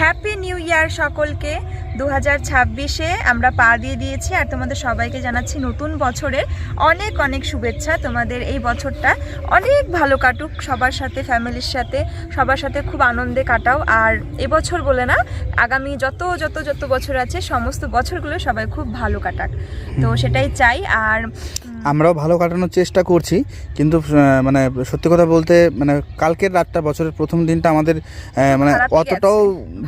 Happy new year সকলকে। দু হাজার ছাব্বিশে আমরা পা দিয়ে দিয়েছি আর তোমাদের সবাইকে জানাচ্ছি নতুন বছরের অনেক অনেক শুভেচ্ছা। তোমাদের এই বছরটা অনেক ভালো কাটুক সবার সাথে ফ্যামিলির সাথে সবার সাথে খুব আনন্দে কাটাও। আর এবছর বলে না আগামী যত যত যত বছর আছে সমস্ত বছরগুলো সবাই খুব ভালো কাটাক। তো সেটাই চাই। আর আমরাও ভালো কাটানোর চেষ্টা করছি কিন্তু মানে সত্যি কথা বলতে মানে কালকের রাতটা বছরের প্রথম দিনটা আমাদের মানে অতটাও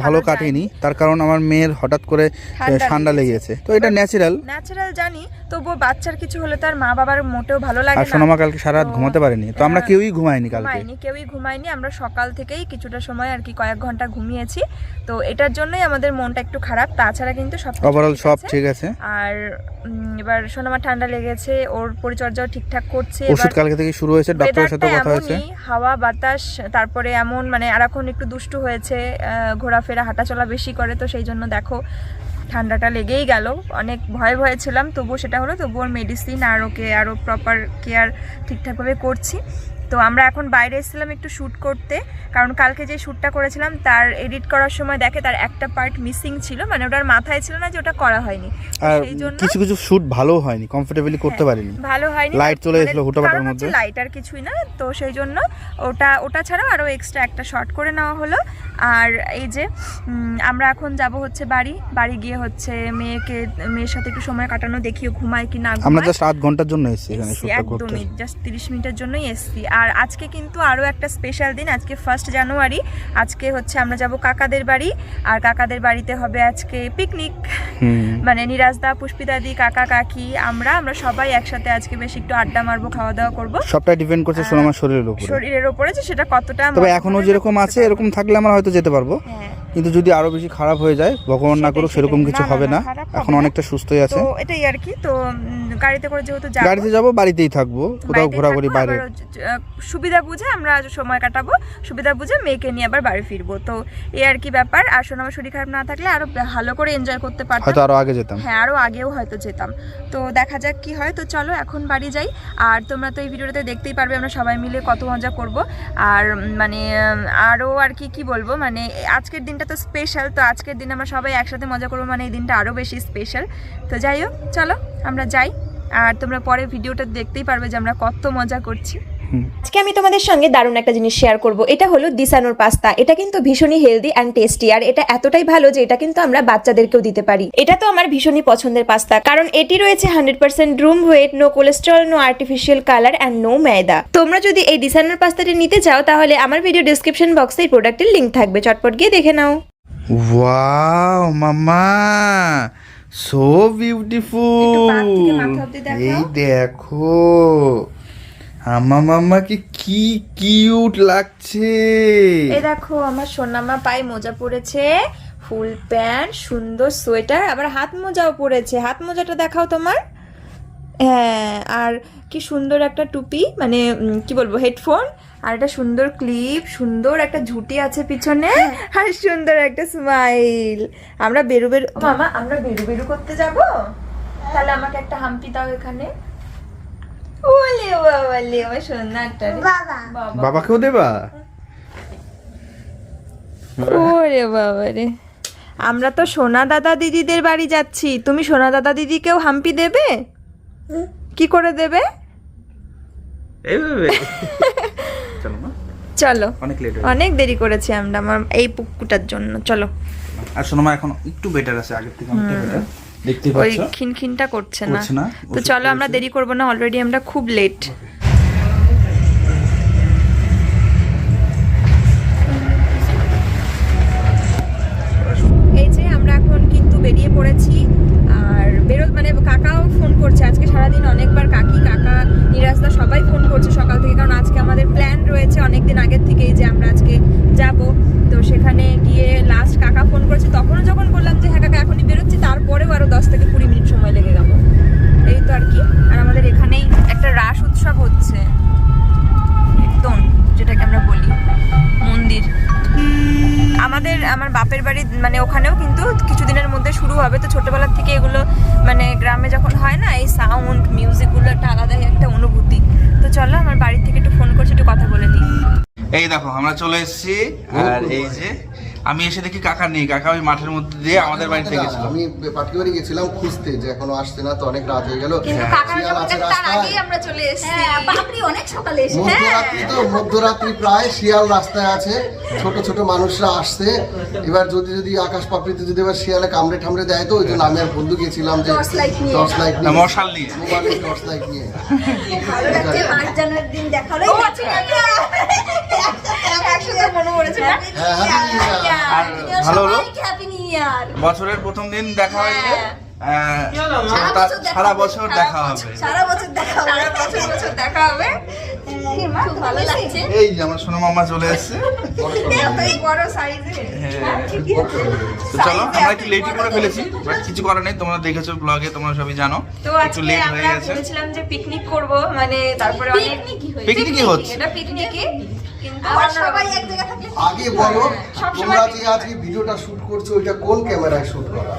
ভালো কাটেনি। তার কারণ আমার মেয়ের হঠাৎ করে ঠান্ডা লেগেছে। তো এটা ন্যাচারাল ন্যাচারাল জানি তবুও বাচ্চার কিছু হলে তার মা বাবার মোটেও ভালো লাগে আর সোনামা কালকে সারা রাত ঘুমাতে পারেনি। তো আমরা হ্যাঁ, কেউই ঘুমাইনি কালকে। ঘুমাইনি কেউই ঘুমাইনি আমরা সকাল থেকেই কিছুটা সময় আর কি কয়েক ঘণ্টা ঘুমিয়েছি। তো এটার জন্যই আমাদের মনটা একটু খারাপ। তাছাড়া কিন্তু সব ওভারঅল সব ঠিক আছে। আর এবার সোনামা ঠান্ডা লেগেছে ওর পরিচর্যাও ঠিকঠাক করছে। ওষুধ কালকে থেকে শুরু হয়েছে ডাক্তারের সাথে কথা হয়েছে। হাওয়া বাতাস তারপরে এমন মানে আর এখন একটু দুষ্টু হয়েছে ঘোরাফেরা হাঁটাচলা বেশি করে তো সেই জন্য দেখো ঠান্ডাটা লেগেই গেল। অনেক ভয়ে ভয়ে ছিলাম তবুও সেটা হলো তবুও ওর মেডিসিন আর ওকে আরও প্রপার কেয়ার ঠিকঠাকভাবে করছি। তো আমরা এখন বাইরে এসেছিলাম একটু শ্যুট করতে কারণ কালকে যে শ্যুটটা করেছিলাম তার এডিট করার সময় দেখে তার একটা পার্ট মিসিং ছিল মানে ওটার মাথায় ছিল না যে ওটা করা হয়নি। আর কিছু কিছু শুট ভালো হয়নি কমফোর্টেবলি করতে হ্যাঁ, পারিনি। ভালো হয়নি Light চলে মানে এসেছিল হুটোপাটার মধ্যে। লাইট আর কিছুই না তো সেই জন্য ওটা ওটা ছাড়াও আরও এক্সট্রা একটা শর্ট করে নেওয়া হলো। আর এই যে আমরা এখন যাব হচ্ছে বাড়ি বাড়ি গিয়ে হচ্ছে মেয়েকে মেয়ের সাথে একটু সময় কাটানো দেখিও ঘুমায় কি না আমরা জাস্ট আধ ঘণ্টার জন্য এসেছি এখানে করতে। একদমই জাস্ট তিরিশ মিনিটের জন্যই এসছি। আর আজকে কিন্তু আরও একটা স্পেশাল দিন আজকে ফার্স্ট জানুয়ারি আজকে হচ্ছে আমরা যাব কাকাদের বাড়ি আর কাকাদের বাড়িতে হবে আজকে পিকনিক মানে নিরাজদা পুষ্পিতাদি কাকা কাকি আমরা আমরা সবাই একসাথে আজকে বেশ একটু আড্ডা মারবো খাওয়া দাওয়া করব। সবটা ডিপেন্ড করছে আমার শরীরের উপরে। শরীরের ওপরে যে সেটা কতটা তবে এখনও যেরকম আছে এরকম থাকলে আমরা হয়তো যেতে পারব পারব। হ্যাঁ। কিন্তু যদি আরও বেশি খারাপ হয়ে যায় ভগবান না করুক সেরকম কিছু হবে না, এখন অনেকটা সুস্থই আছে। তো এটাই আর কি তো গাড়িতে করে যেহেতু যাব গাড়িতে যাব বাড়িতেই থাকব কোথাও ঘোরাঘুরি বাইরে। সুবিধা বুঝে আমরা আজ সময় কাটাবো। সুবিধা বুঝে মেয়েকে নিয়ে আবার বাড়ি ফিরবো। তো এই আর কি ব্যাপার আর আমার শরীর খারাপ না থাকলে আরও ভালো করে এনজয় করতে পারতাম। হয়তো আরও আগে যেতাম। হ্যাঁ আরও আগেও হয়তো যেতাম। তো দেখা যাক কি হয়। তো চলো এখন বাড়ি যাই। আর তোমরা তো এই ভিডিওটাতে দেখতেই পারবে আমরা সবাই মিলে কত মজা করব। আর মানে আরও আর কি কি বলব? মানে আজকের দিনটা তো স্পেশাল তো আজকের দিন আমরা সবাই একসাথে মজা করব মানে এই দিনটা আরও বেশি স্পেশাল তো যাই হোক, চলো আমরা যাই আর তোমরা পরে ভিডিওটা দেখতেই পারবে যে আমরা কত মজা করছি। আজকে আমি তোমাদের সঙ্গে দারুণ একটা জিনিস শেয়ার করব। এটা হলো দিসানোর পাস্তা। এটা কিন্তু ভীষণই হেলদি অ্যান্ড টেস্টি আর এটা এতটাই ভালো যে এটা কিন্তু আমরা বাচ্চাদেরকেও দিতে পারি। এটা তো আমার ভীষণই পছন্দের পাস্তা কারণ এটি রয়েছে hundred percent whole wheat no cholesterol no artificial colour and no maida তোমরা যদি এই দিসানোর পাস্তাটি নিতে চাও তাহলে আমার ভিডিও ডিসক্রিপশন বক্সে এই প্রোডাক্টের লিঙ্ক থাকবে। চটপট গিয়ে দেখে নাও। ওয়াও মামা সো বিউটিফুল মাথা এই দেখো। আমা মামা কি কি কিউট লাগছে। এই দেখো আমার সোনামা পায়ে মোজা পরেছে ফুল প্যান্ট সুন্দর সোয়েটার আবার হাত মোজাও পরেছে। হাত মোজাটা দেখাও তোমার। হ্যাঁ আর কি সুন্দর একটা টুপি মানে কি বলব হেডফোন আর একটা সুন্দর ক্লিপ সুন্দর একটা ঝুটি আছে পিছনে আর সুন্দর একটা স্মাইল। আমরা বেরু বেরু মামা আমরা বেরু বেরু করতে যাব? তাহলে আমাকে একটা হাম্পি দাও এখানে। ওলে বাবা লে আমার। বাবা। বাবাকেও দেবা? ওরে বাবা রে। আমরা তো সোনা দাদা দিদিদের বাড়ি যাচ্ছি। তুমি সোনা দাদা দিদিকেও হাম্পি দেবে? কি করে দেবে? চলো অনেক দেরি করেছি আমরা আমার এই পুকুটার জন্য। চলো। আর সোনামা এখন একটু বেটার আছে আগের থেকে অনেকটা বেটার দেখতেই ওই খিনখিনটা করছে না। তো চলো আমরা দেরি করব না অলরেডি আমরা খুব লেট এই যে আমরা এখন কিন্তু বেরিয়ে পড়েছি আর বেরো মানে কাকাও ফোন করছে। আজকে সারাদিন অনেকবার কাকি কাকা নিরাজদা সবাই ফোন করছে সকাল আজকে আমাদের প্ল্যান রয়েছে অনেক দিন আগের থেকেই যে আমরা আজকে যাব। তো সেখানে গিয়ে লাস্ট কাকা ফোন করেছে, তখনও যখন বললাম যে হ্যাঁ কাকা, এখনই বেরোচ্ছি। তারপরেও আরও দশ থেকে কুড়ি মিনিট সময় লেগে গেল। এই তো আর কি। আর আমাদের এখানেই একটা রাস উৎসব হচ্ছে। কীর্তন যেটাকে আমরা বলি মন্দির। আমাদের, আমার বাপের বাড়ি মানে ওখানেও কিন্তু কিছুদিনের মধ্যে শুরু হবে। তো ছোটোবেলার থেকে এগুলো মানে গ্রামে যখন হয় না, এই সাউন্ড মিউজিকগুলো একটা আলাদাই একটা অনুভূতি। তো চলো আমার বাড়ি থেকে একটু ফোন করছি, একটু কথা বলে নিই এই দেখো, আমরা চলে এসেছি, আর এই যে আমি এসে দেখি কাকা নেই কাকা ওই মাঠের মধ্যে দিয়ে আমাদের বাড়িতে গেছিল। আমি পাটকি বাড়ি গেছিলাম খুঁজতে যে এখনও আসছে না তো অনেক রাত হয়ে গেল। কিন্তু হ্যাঁ। কাকার শিয়াল আছে তার রাস্তায়। আগেই আমরা চলে এসেছি। হ্যাঁ বাপরি অনেক সকালে এসে মধ্যরাত্রি তো মধ্যরাত্রি প্রায় শিয়াল রাস্তায় আছে। ছোট ছোট মানুষরা আসছে। এবার যদি যদি আকাশ পাপড়িতে যদি এবার শিয়ালে কামড়ে ঠামড়ে দেয় তো ওই জন্য আমি আর বন্ধু গেছিলাম যে Torch light নিয়ে। টর্চ লাইট না, নিয়ে। মশাল নিয়ে। মোবাইলে টর্চ লাইট নিয়ে। ভালো লাগছে জানুয়ারির দিন দেখা হলো ও আচ্ছা একসাথে মনে পড়েছে হ্যাঁ হ্যাঁ ভালো হলো? হ্যাপি নিউ ইয়ার বছরের প্রথম দিন দেখা হয়েছে। হ্যাঁ। সারা বছর দেখা হবে। সারা বছর দেখা হবে বছর বছর দেখা হবে। খুব ভালো লাগছে। এই যে আমার সোনা মামা চলে এসেছে। হ্যাঁ। তো চলো আমরা একটু লেটই করে ফেলেছি বাট কিছু করার নেই তোমরা দেখেছ ব্লগে তোমরা সবই জানো। তো একটু লেট হয়ে গেছে। ভেবেছিলাম যে পিকনিক করব মানে তারপরে অনেক পিকনিকই পিকনিকই হচ্ছে এটা পিকনিকই কিন্তু আবার অন্যরকম। সবাই এক জায়গায় থাকলে আগে বলো তোমরা যে আজকে ভিডিওটা শুট করছ ওইটা কোন ক্যামেরায় শুট করা?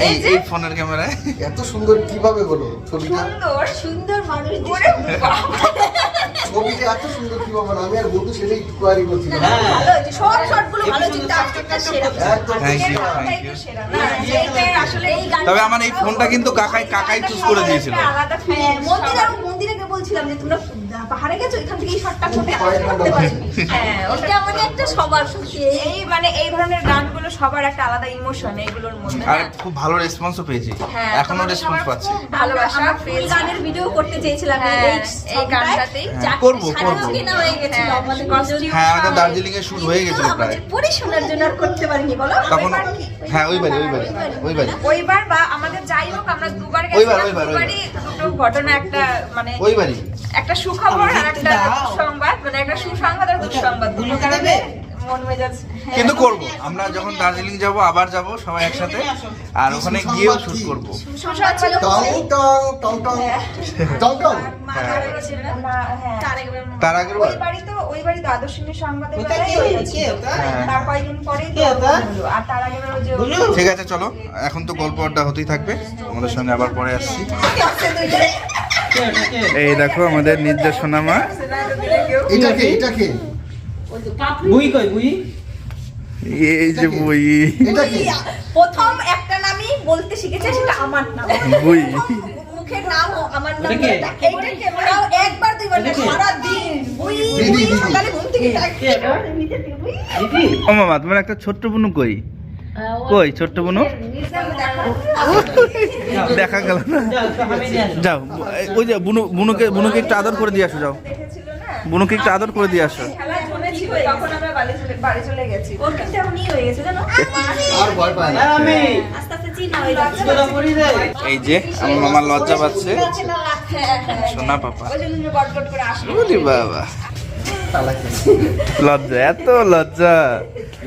এই এই ফোনের ক্যামেরায়। এত সুন্দর কীভাবে হলো ছবিটা? সুন্দর সুন্দর মানুষ ওরে ছবিটা এত সুন্দর কীভাবে হলো? আমি আর বন্ধু সেটাই কোয়ারি ভালো সব শটগুলো ভালো সেরা। আসলে এই গান- তবে আমার এই ফোনটা কিন্তু কাকাই কাকাই চুজ করে দিয়েছিল। হ্যাঁ, মন্দিরে বলছিলাম যে তোমরা পাহাড়ে গেছো? এখান থেকে এই শটটা করতে ঘণ্টা হ্যাঁ, ওটা মানে একটা সবার সত্যি এই মানে এই ধরনের গানগুলো সবার একটা আলাদা ইমোশন এগুলোর মধ্যে। আর খুব ভালো রেসপন্সও পেয়েছি। হ্যাঁ, এখনও রেসপন্স পাচ্ছি। ভালোবাসা গানের ভিডিও করতে চেয়েছিলাম হ্যাঁ, এই এই গানটাতেই। হ্যাঁ, করব, করব। কেনা হয়ে গেছিল হ্যাঁ, আমাদের হ্যাঁ আমাদের দার্জিলিং এ শুট হয়ে গেছিল প্রায়। আমাদের পরিশোনার জন্য আর করতে পারিনি বলো? তখন হ্যাঁ ওই বাড়ি ওই বাড়ি ওই বাড়ি ওইবার বা আমাদের যাই হোক আমরা দুবার ওইবার, গেছিলাম দুবারই দুটো ঘটনা একটা মানে ওই বাড়ি একটা সুখবর আর একটা সংবাদ মানে একটা সুসংবাদ আর দুঃসংবাদ দুটো কারণে কিন্তু করব। আমরা যখন দার্জিলিং যাব আবার যাব সবাই একসাথে। আর ওখানে গিয়েও শুট করব। সুসংবাদ ছিল টং টং টং টং টং। টং মাথা করেছিল না, হ্যাঁ। তার আগের বার ওই। তার কয়েকদিন আর তার ঠিক আছে চলো। এখন তো গল্প আড্ডা হতেই থাকবে। আমাদের সঙ্গে আবার পরে আসছি। এই দেখো আমাদের নির্দেশনা মা এটা কে? এটা কে? বুই কই বুই? এই যে বই। এটা কে? প্রথম একটা নামই বলতে শিখেছে সেটা আমার নাম। বই। মুখের নাম আমার নাম এটা কে? এইটাকে একবার দুইবার সারা দিন বুই বুই দিদি। সকালে ঘুম থেকে বুই। দিদি? ও মামা তোমার একটা ছোট্ট বুনু কই? কই ছোট্ট বুনু দেখা গেল না। যাও ওই যে বুনু বুনুকে বুনুকে একটু আদর করে দিয়ে আসো যাও। বুনুকে একটু আদর করে দিয়ে আসো। এই যে আমার মামার লজ্জা পাচ্ছে। সোনা পাপা। বাবা। লজ্জা এত লজ্জা।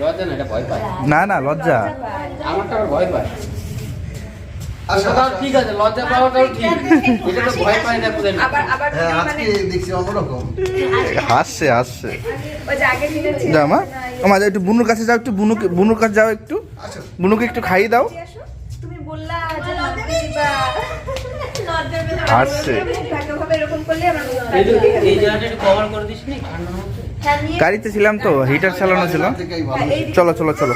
লজ্জা না এটা ভয় পায়। না না লজ্জা। আমারটা ভয় পায়। ঠিক আছে লজ্জা পাওয়াটাও ঠিক। এটা তো ভয় পায় না কোথায় না। আবার আবার আজকে দেখছি অন্যরকম। হাসছে হাসছে। যে মা। আমার একটু বুনুর কাছে যাও একটু বুনুকে বুনুর কাছে যাও একটু। আচ্ছা বুনুকে একটু খাইয়ে দাও। তুমি বললা যে লজ্জা দিবা লজ্জার ভেতরে হাসছে। গাড়িতে ছিলাম তো হিটার চালানো ছিল। চলো চলো চলো।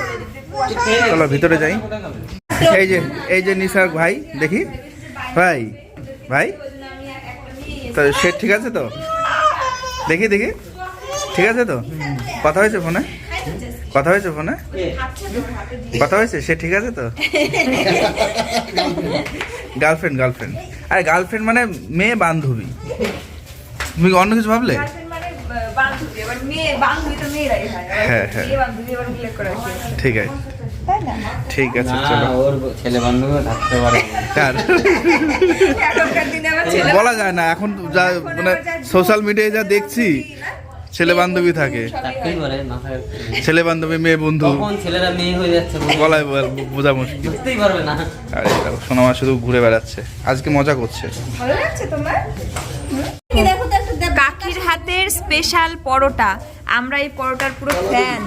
চলো ভিতরে যাই। এই যে এই যে নিসার ভাই দেখি। ভাই ভাই। তো সে ঠিক আছে তো? দেখি দেখি। ঠিক আছে তো? কথা হয়েছে ফোনে? কথা হয়েছে ফোনে? কথা হয়েছে? সে ঠিক আছে তো? গার্লফ্রেন্ড গার্লফ্রেন্ড আরে গার্লফ্রেন্ড মানে মেয়ে বান্ধবী। তুমি অন্য কিছু ভাবলে? গার্লফ্রেন্ড মানে আহ, বান্ধবী এবার মেয়ে বান্ধবী তো মেয়েরাই হয়। হ্যাঁ, ঠিক আছে। ঠিক আছে চলো। ছেলে থাকতে পারে। বলা যায় না এখন যা মানে সোশ্যাল মিডিয়ায় যা দেখছি ছেলে বান্ধবী থাকে। ছেলে বান্ধবী মেয়ে বন্ধু। কখন ছেলেরা মেয়ে হয়ে যাচ্ছে বল- গলায় বোঝা মুশকিল। বুঝতেই পারবে না। আরে সোনামা শুধু ঘুরে বেড়াচ্ছে। আজকে মজা করছে। ভালো লাগছে তোমার? দেখো তো একটা কাকির হাতের স্পেশাল পরোটা। আমরা এই পরোটার পুরো ফ্যান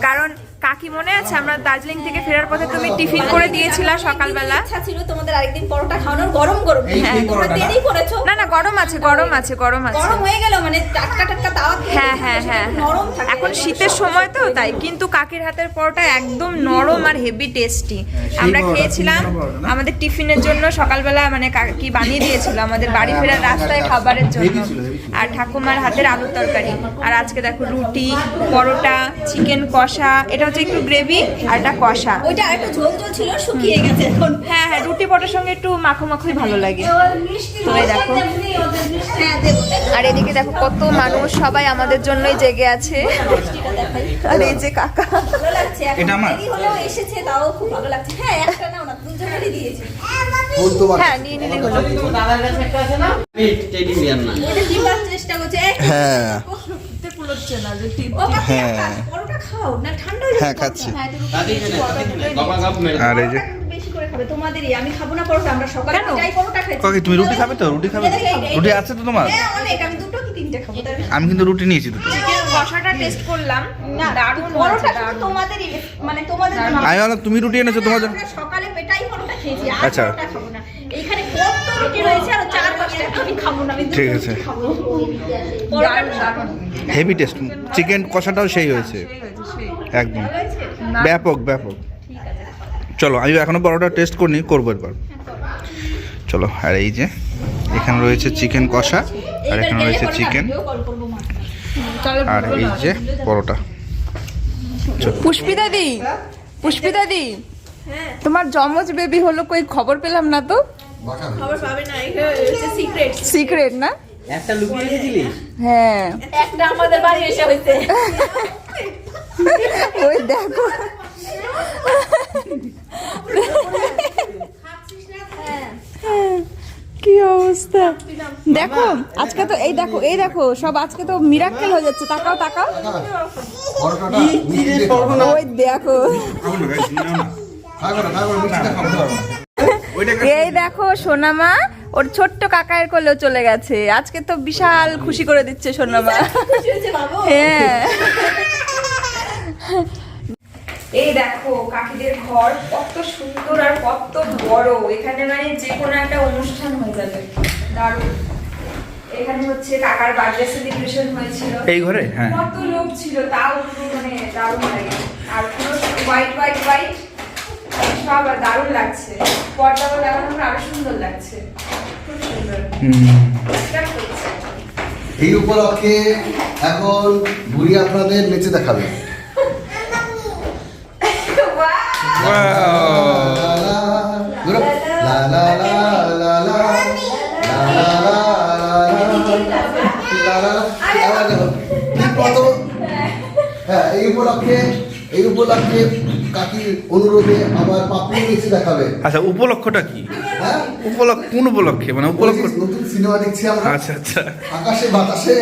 কারণ কাকি মনে আছে? আমরা দার্জিলিং থেকে ফেরার পথে তুমি টিফিন করে দিয়েছিলা সকালবেলা। ইচ্ছা ছিল তোমাদের আরেকদিন পরোটা খাওয়ানোর গরম গরম। হ্যাঁ তোমরা দেরি করেছ। না না গরম আছে গরম আছে গরম আছে। গরম হয়ে গেল মানে টাটকা টাটকা তাওয়া হ্যাঁ হ্যাঁ হ্যাঁ হ্যাঁ। নরম থাকে। এখন শীতের সময় তো তাই কিন্তু কাকির হাতের পরোটা একদম নরম আর হেভি টেস্টি আমরা খেয়েছিলাম? আমাদের টিফিনের জন্য সকালবেলা মানে কাকি বানিয়ে দিয়েছিল আমাদের বাড়ি ফেরার রাস্তায় খাবারের জন্য। আর ঠাকুমার হাতের আলুর তরকারি। আর আজকে দেখো রুটি পরোটা চিকেন কষা এটা হচ্ছে একটু গ্রেভি আর এটা কষা। ওইটা একটু ঝোল ঝোল ছিল শুকিয়ে গেছে এখন। হ্যাঁ হ্যাঁ রুটি পরোটার সঙ্গে একটু মাখো মাখোই ভালো লাগে। তো দেখো। হ্যাঁ আর এদিকে দেখো কত মানুষ সবাই আমাদের জন্যই জেগে আছে। আর এই যে কাকা। ভালো লাগছে এখন এটা আমার? এসেছে তাও খুব ভালো লাগছে। হ্যাঁ একটা না দুজনেরই দিয়েছি। হ্যাঁ নিয়ে নিলে হলো। দাদার কাছে একটা আছে না? টেডি বিয়ার না এটা চেষ্টা করছে এই, হ্যাঁ। হ্যাঁ। পরোটা খাও না ঠান্ডা হ্যাঁ, খাচ্ছি। হ্যাঁ, আর এই যে তোমাদেরই। আমি খাব না পরোটা আমরা সকালে যাই পরোটা খাই। কাকি তুমি রুটি খাবে তো? রুটি খাবে? রুটি আছে তো তোমার? হ্যাঁ অনেক। আমি দুটো কি তিনটে খাব? আমি কিন্তু রুটি নিয়েছি দুটো। কষাটা টেস্ট করলাম। না দারুণ পরোটা। তোমাদেরই মানে তোমাদের আমি তুমি রুটি এনেছো আমরা সকালে পেটাই পরোটা খেয়েছি আচ্ছা। এইখানে কত রুটি রয়েছে আর চার পাঁচটা আমি খাব না আমি ঠিক আছে। খাব। পরোটা খাব হেভি টেস্ট চিকেন কষাটাও সেই হয়েছে। একদম। ব্যাপক ব্যাপক। চলো আমি এখনও বড়টা টেস্ট করিনি করব এরপর চলো আর এই যে এখানে রয়েছে চিকেন কষা আর এখানে রয়েছে চিকেন আর এই যে পরোটা। পুষ্পিতা দি পুষ্পিতা দি। তোমার জমজ বেবি হলো কই খবর পেলাম না তো? খবর পাবে না এটা সিক্রেট সিক্রেট না? একটা লুকিয়ে রেখেছিলিস হ্যাঁ। একটা আমাদের বাড়ি এসে হয়েছে। ওই দেখো। কি অবস্থা? দেখো আজকে তো এই দেখো এই দেখো সব আজকে তো মিরাক্কেল হয়ে যাচ্ছে। তাকাও তাকাও। ওই দেখো। এই দেখো সোনামা ওর ছোট্ট কাকায়ের কোলেও চলে গেছে। আজকে তো বিশাল খুশি করে দিচ্ছে সোনামা। হ্যাঁ। এই দেখো কাকিদের ঘর কত সুন্দর আর কত বড়। এখানে মানে যে কোনো একটা অনুষ্ঠান হয়ে যাবে। দারুণ। এখানে হচ্ছে কাকার বার্থডে সেলিব্রেশন হয়েছিল। এই ঘরে? হ্যাঁ। কত লোক ছিল তাও মানে দারুণ লাগে। আর পুরো হোয়াইট হোয়াইট হোয়াইট বাবা দারুণ লাগছে পর্দাও লাগানো আরও সুন্দর লাগছে এই উপলক্ষে এখন বুড়ি আপনাদের মেচে দেখাবে হ্যাঁ এই উপলক্ষে এই উপলক্ষে কাকির অনুরোধে আবার পাপড়ি দেখাবে আচ্ছা উপলক্ষটা কি হ্যাঁ উপলক্ষ কোন উপলক্ষে মানে উপলক্ষ নতুন সিনেমা দেখছি আমরা আচ্ছা আচ্ছা আকাশে বাতাসে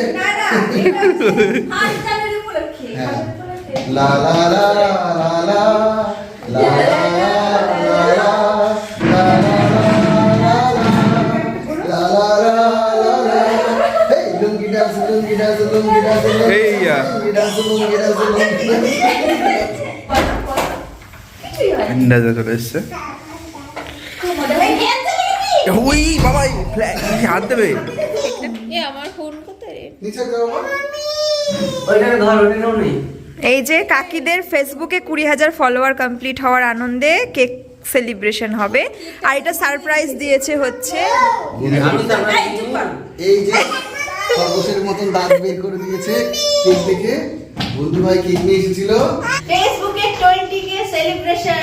লা লা লা লা লা লা লা Hey, yeah. এসছে এই যে কাকিদের ফেসবুকে কুড়ি হাজার ফলোয়ার কমপ্লিট হওয়ার আনন্দে কেক সেলিব্রেশন হবে। আর এটা সারপ্রাইজ দিয়েছে হচ্ছে মতন দাঁত বের করে দিয়েছে বন্ধু ভাই কেক নিয়ে এসেছিল। ফেসবুকে সেলিব্রেশন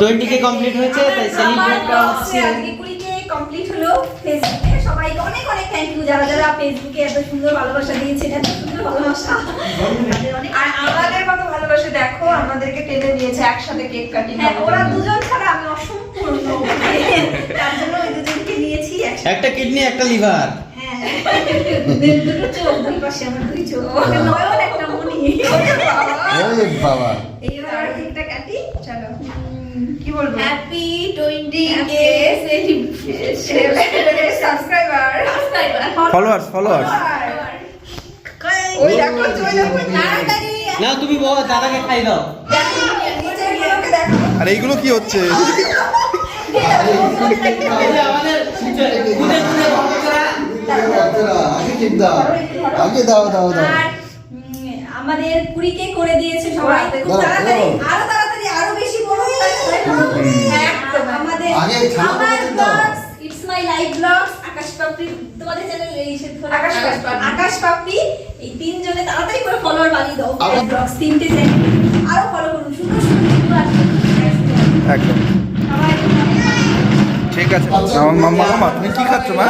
20 কে complete হয়েছে, তাই করা হচ্ছে। আজকে 20 কে কমপ্লিট হলো ফেসবুকে সবাইকে অনেক অনেক থ্যাংক ইউ যারা যারা ফেসবুকে এত সুন্দর ভালোবাসা দিয়েছেন এত সুন্দর ভালোবাসা। আর আমাদের কত ভালোবাসে দেখো আমাদেরকে টেনে নিয়েছে একসাথে কেক কাটিং হ্যাঁ ওরা দুজন ছাড়া আমি অসম্পূর্ণ। তার জন্য ওই দুজনকে নিয়েছি একসাথে। একটা কিডনি একটা লিভার হ্যাঁ দুটো চোখ দুই পাশে আমার দুই চোখ। একটা নয়ন একটা মনি ওরে বাবা। চলো কি বলব? Happy 20 K celebration subscriber followers followers ওই দেখো ওই দেখো না তুমি বল দাদাকে খাই দাও। আর এইগুলো কি হচ্ছে? আগে দাও দাও দাও। দাও আমাদের কুড়িকে করে দিয়েছে সবাই। খুব তাড়াতাড়ি আরও তাড়াতাড়ি আরও বেশি বড় একদম আমাদের আগে আমার vlogs it's my life vlogs Akash Papri তোমাদের চ্যানেল এই সে আকাশ পাপড়ি। আকাশ পাপড়ি এই তিনজনে তাড়াতাড়ি করে ফলোয়ার বানিয়ে দাও। ব্লগস তিনটে চ্যানেল আরও ফলো করুন। সুন্দর সুন্দর একদম। ঠিক আছে। মামা তুমি কি খাচ্ছ মা?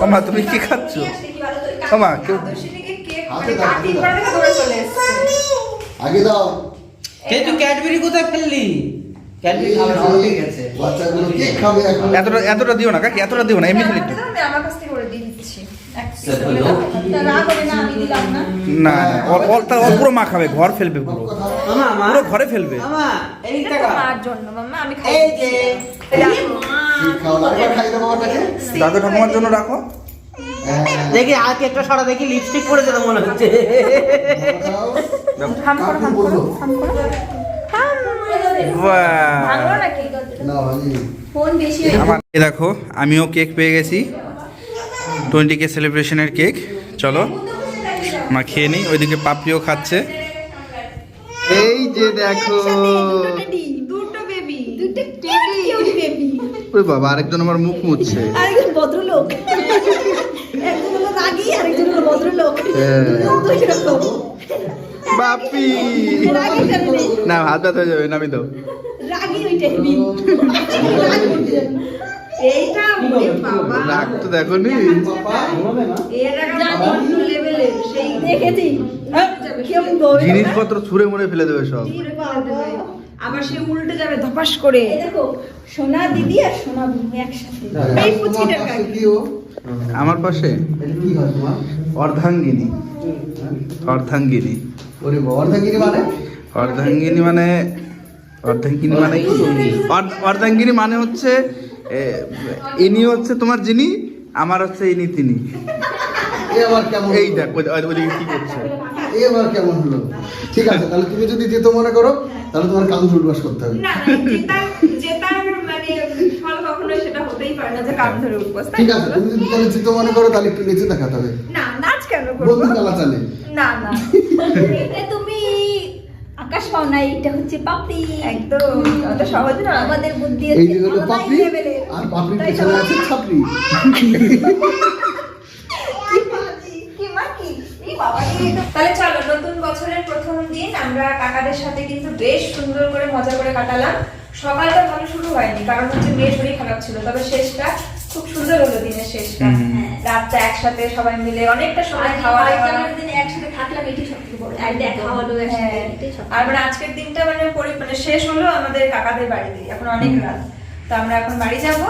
মামা তুমি কি খাচ্ছ? মামা কেউ আগে দাও। কে তুই ক্যাডবেরি কোথায় ফেললি? এতটা এতটা দিও না কাকি এতটা দিও না এমনি খালি। আমার কাছ থেকে করে দিয়ে দিচ্ছি। না আমি দিলাম না। না না ওর- ওর তার ওর পুরো মা খাবে ঘর ফেলবে পুরো। পুরো ঘরে ফেলবে। দাদু ঠাকুমার জন্য রাখো। হ্যাঁ। দেখি আর একটা সরা দেখি লিপস্টিক পরে যেতে মনে হচ্ছে। আমার দেখো আমিও কেক পেয়ে গেছি। টোয়েন্টি কে সেলিব্রেশনের কেক চলো মা খেয়ে নিই ওইদিকে পাপড়িও খাচ্ছে। এই যে দেখো। দুটো বেবি দুটো টেডি বেবি ওই বাবা আরেকজন আমার মুখ মুছছে। আরেকজন ভদ্রলোক। একজন হলো রাগী আরেকজন হলো ভদ্রলোক। হ্যাঁ। বাপি। না হাত ব্যথা হয়ে যাবে নামি দাও। রাগী তো দেখো নি। বলবে জিনিসপত্র ছুঁড়ে মুড়ে ফেলে দেবে সব। আবার সে উল্টে যাবে ধপাস করে। দেখো সোনা দিদি আর সোনা একসাথে। এই আমার পাশে এটা কি হয় তোমার? অর্ধাঙ্গিনী। অর্ধাঙ্গিনী। অর্ধাঙ্গিনী মানে? অর্ধাঙ্গিনী মানে অর্ধাঙ্গিনী মানে অর্ধাঙ্গিনী মানে হচ্ছে ইনি হচ্ছে তোমার যিনি আমার হচ্ছে ইনি তিনি। এ আবার কেমন এই দেখ কি করছে? এ আবার কেমন হলো? ঠিক আছে তাহলে তুমি যদি যেতে মনে করো তাহলে তোমার কান উঠবাস করতে হবে। না না জেতার জেতার ফল কখনোই সেটা হতেই পারে না যে কাম ধরে উঠবো ঠিক আছে তুমি যদি তাহলে যেতে মনে করো তাহলে একটু নিচে দেখাতে হবে। না নাচ কেন করব? বন্ধু কালা চালে না না। এটা তুমি আকাশ পাও না এটা হচ্ছে পাপড়ি। একদম অত সহজ না আমাদের বুদ্ধি এই যে হলো পাপড়ি আর পাপড়ির পেছনে আছে ছাপড়ি। তাহলে চলো নতুন বছরের প্রথম দিন আমরা কাকাদের সাথে কিন্তু বেশ সুন্দর করে মজা করে কাটালাম। সকালটা ভালো শুরু হয়নি কারণ হচ্ছে মেয়ের শরীর খারাপ ছিল। তবে শেষটা খুব সুন্দর হলো দিনের শেষটা। রাতটা একসাথে সবাই মিলে অনেকটা সময় খাওয়া দাওয়া। একসাথে থাকলাম সবথেকে বড়। হ্যাঁ। আর মানে আজকের দিনটা মানে মানে শেষ হলো আমাদের কাকাদের বাড়িতে এখন অনেক রাত। তো আমরা এখন বাড়ি যাব।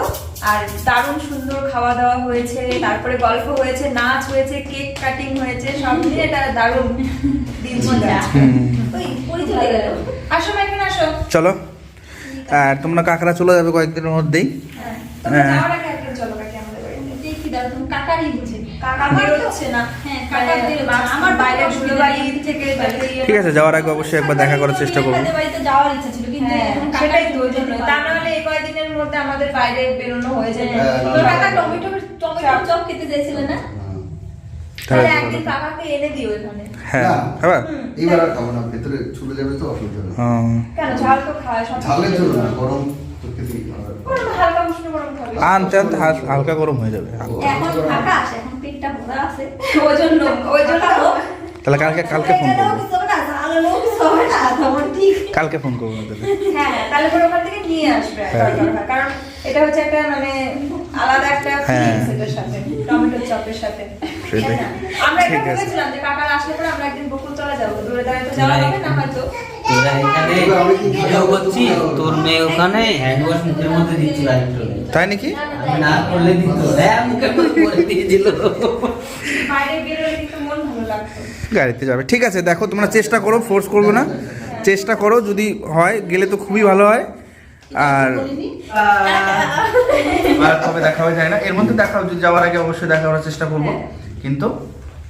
আর দারুণ সুন্দর খাওয়া দাওয়া হয়েছে তারপরে গল্প হয়েছে নাচ হয়েছে কেক কাটিং হয়েছে সব মিলিয়ে এটা দারুণ দিন আসো মা, এখানে আসো। চলো। আর তোমরা কাকরা চলে যাবে কয়েকদিনের মধ্যেই। হ্যাঁ হ্যাঁ। ঠিক আছে যাওয়ার আগে অবশ্যই একবার দেখা করার চেষ্টা করব। যাওয়ার ইচ্ছা ছিল। কিন্তু হ্যাঁ এখন কাকার সেটাই তো জন্য তা নাহলে এই কয়েকদিনের মধ্যে আমাদের বাইরে বেরোনো হয়ে যাবে। হ্যাঁ, তোর টমেটো টমেটো চপ। খেতে চাইছিল না? তাহলে তাহলে একদিন কাকাকে এনে দিও এখানে। হ্যাঁ এইবার আর খাব না ভেতরে ছুটে যাবে তো অসুবিধা হবে কেন ঝাল তো খায় সব ঝালের জন্য না গরম তো খেতেই হালকা উষ্ণ গরম খাবে। আনতে আনতে হালকা গরম হয়ে যাবে। এখন আকাশ এখন পেটটা ভরা আছে। ওই জন্য ওই জন্য তাহলে কালকে কালকে ফোন করব। কালকে ফোন করব তাহলে। হ্যাঁ তাহলে পরে ওখান থেকে নিয়ে আসবে হ্যাঁ। হয়। কারণ এটা হচ্ছে একটা মানে আলাদা একটা হ্যাঁ। ফিলিংস সাথে টমেটো চপের সাথে। তাই আমরা এটা ঠিক যে কাকার আসলে পরে আমরা একদিন বকুলতলা যাব দূরে দাঁড়িয়ে তো যাওয়া হবে না হয়তো। তোরা এখানে এবার আমি কি ভিডিও করছিস? তোর মেয়ে ওখানে? হ্যান্ড ওয়াশ মুখের মধ্যে দিচ্ছিল তাই নাকি? না করলে দিত। হ্যাঁ মুখের মধ্যে করে দিয়েছিল বাইরে বেরোলে কিন্তু মন ভালো লাগতো গাড়িতে যাবে। ঠিক আছে দেখো তোমরা চেষ্টা করো ফোর্স করবে না। চেষ্টা করো যদি হয় গেলে তো খুবই ভালো হয়। আর কবে দেখা হয়ে যায় না। এর মধ্যে দেখা যদি যাওয়ার আগে অবশ্যই দেখা করার চেষ্টা করব। কিন্তু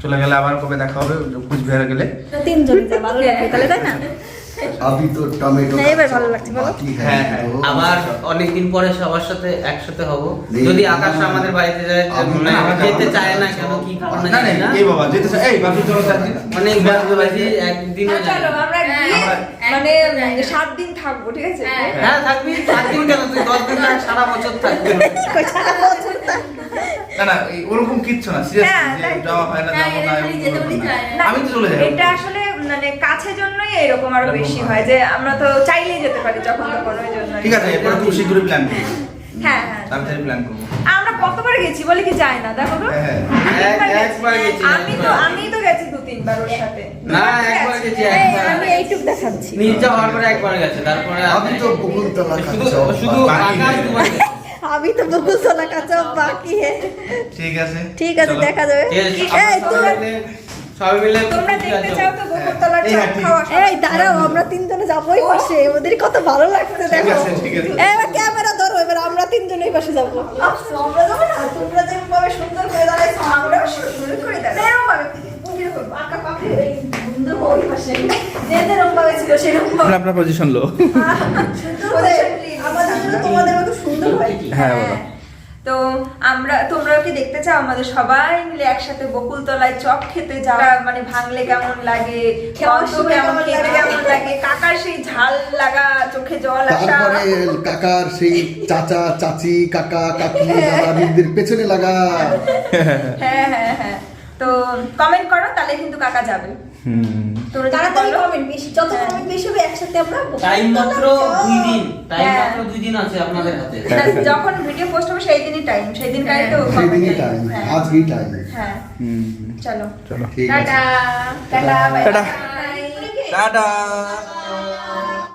চলে গেলে আবার কবে দেখা হবে কুচবিহারে গেলে। তিনজন ভালো তাহলে তাই না? আবি তো টমেটো হ্যাঁ, হ্যাঁ, হ্যাঁ, পরে সবার সাথে একসাথে হব। যদি আকাশ আমাদের বাড়িতে যায় যেতে চায় না কেন কি না না এই বাবা যেতে চায় এই চলো মানে একবার একদিন চলো আমরা মানে সাত দিন থাকব ঠিক আছে? হ্যাঁ। থাকবি সাত দিন কেন তুই? দশ দিন না সারা বছর থাকবি। সারা বছর না না ওরকম কিচ্ছু না সিরিয়াসলি যাওয়া হয় না যাব না। আমি তো চলে যাই এটা আসলে মানে কাছে জন্যই এরকম আরও বেশি হয়। যে আমরা তো চাইলেই যেতে পারি যখন তখন ওই জন্য ঠিক আছে এরপরে খুব শীঘ্রই প্ল্যান করব। হ্যাঁ হ্যাঁ। তাড়াতাড়ি প্ল্যান করব। আমরা কতবার গেছি বলে কি যায় না দেখো তো? হ্যাঁ। একবার গেছি, আমি তো আমি তো গেছি দু তিনবার ওর সাথে। না একবার গেছি। একবার। আমি এইটুক দেখাচ্ছি। নির্জা হওয়ার পরে একবার গেছে তারপরে আমি তো বকুলতলা শুধু কাঁচা শুধু আকাশ দুবার আমি তো বকুল সোনা কাঁচা বাকি হে ঠিক আছে। ঠিক আছে দেখা যাবে। এই সবাই মিলে- তোমরা দেখতে চাও তো হ্যাঁ, খাওয়া এই দাঁড়াও আমরা তিনজনে যাবোই পাশে। ওদের কত ভালো লাগছে দেখো। এবার ক্যামেরা ধরো এবার আমরা তিনজনেই পাশে যাব। আমরা যাব না? তোমরা সুন্দর করে দাঁড়াইছো আমরাও সুন্দর করে দাঁড়াই। এরকম ভাবে আঁকা পাখি সুন্দর ওই পাশে। যে যেরকম ভাবে ছিল সেরকম আপনার পজিশন লো। আমাদের তোমাদের মতো সুন্দর হয়। হ্যাঁ। তো আমরা তোমরাও কি দেখতে চাও? আমাদের সবাই মিলে একসাথে বকুলতলায় চপ খেতে যাওয়া মানে ভাঙলে কেমন লাগে কেমন খেতে লাগে? কেমন লাগে কাকার সেই ঝাল লাগা চোখে জল আসা। তারপরে কাকার সেই চাচা চাচি কাকা কাকি দাদা দিদির পেছনে লাগা। হ্যাঁ হ্যাঁ হ্যাঁ। তো কমেন্ট করো তাহলে কিন্তু কাকা যাবে। হুম। তাড়াতাড়ি কমেন্ট বেশি যত কমেন্ট বেশি হবে একসাথে আমরা টাইম মাত্র দুই দিন টাইম হ্যাঁ। মাত্র দুই দিন আছে আপনাদের হাতে। না, যখন ভিডিও পোস্ট হবে সেই দিনই টাইম সেই দিন টাইম তো টাইম হ্যাঁ। আজকেই টাইম হ্যাঁ। চলো। চলো ঠিক আছে। Tata tata. টাটা। টাটা।